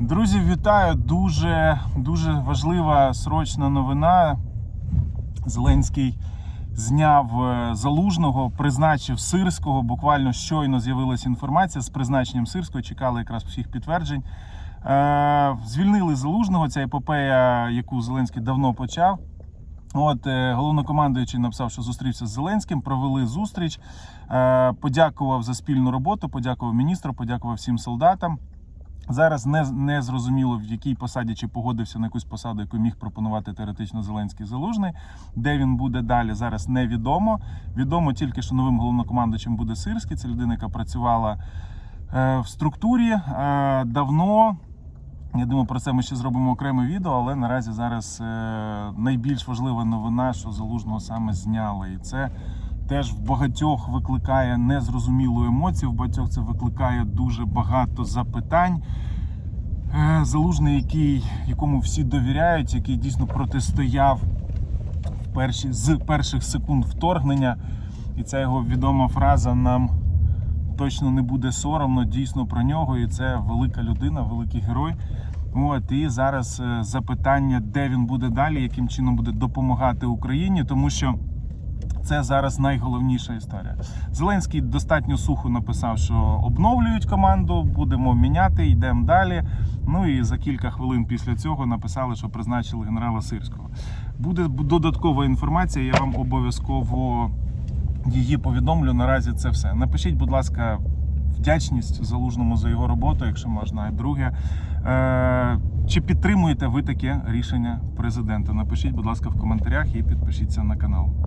Друзі, вітаю! Дуже дуже важлива срочна новина. Зеленський зняв е, залужного, призначив сирського. Буквально щойно з'явилася інформація з призначенням сирського. Чекали якраз всіх підтверджень. Е, Звільнили залужного. Ця епопея, яку Зеленський давно почав. От е, головнокомандуючий написав, що зустрівся з Зеленським, провели зустріч, подякував за спільну роботу, подякував міністру, подякував всім солдатам. Зараз не, не зрозуміло, в якій посаді чи погодився на якусь посаду, яку міг пропонувати теоретично Зеленський Залужний. Де він буде далі, зараз невідомо. Відомо тільки, що новим головнокомандуючим буде Сирський. Це людина, яка працювала е, в структурі е, давно. Я думаю, про це ми ще зробимо окреме відео, але наразі зараз е, найбільш важлива новина, що залужного саме зняли. І це теж в багатьох викликає незрозумілу емоцію, в багатьох це викликає дуже багато запитань. Е, Залужний, який, якому всі довіряють, який дійсно протистояв в перші, з перших секунд вторгнення. І ця його відома фраза нам точно не буде соромно дійсно про нього. І це велика людина, великий герой. От і зараз е, запитання, де він буде далі, яким чином буде допомагати Україні, тому що це зараз найголовніша історія. Зеленський достатньо сухо написав, що обновлюють команду, будемо міняти, йдемо далі. Ну і за кілька хвилин після цього написали, що призначили генерала Сирського. Буде додаткова інформація. Я вам обов'язково її повідомлю. Наразі це все. Напишіть, будь ласка, вдячність залужному за його роботу, якщо можна. І друге, е, чи підтримуєте ви таке рішення президента? Напишіть, будь ласка, в коментарях і підпишіться на канал.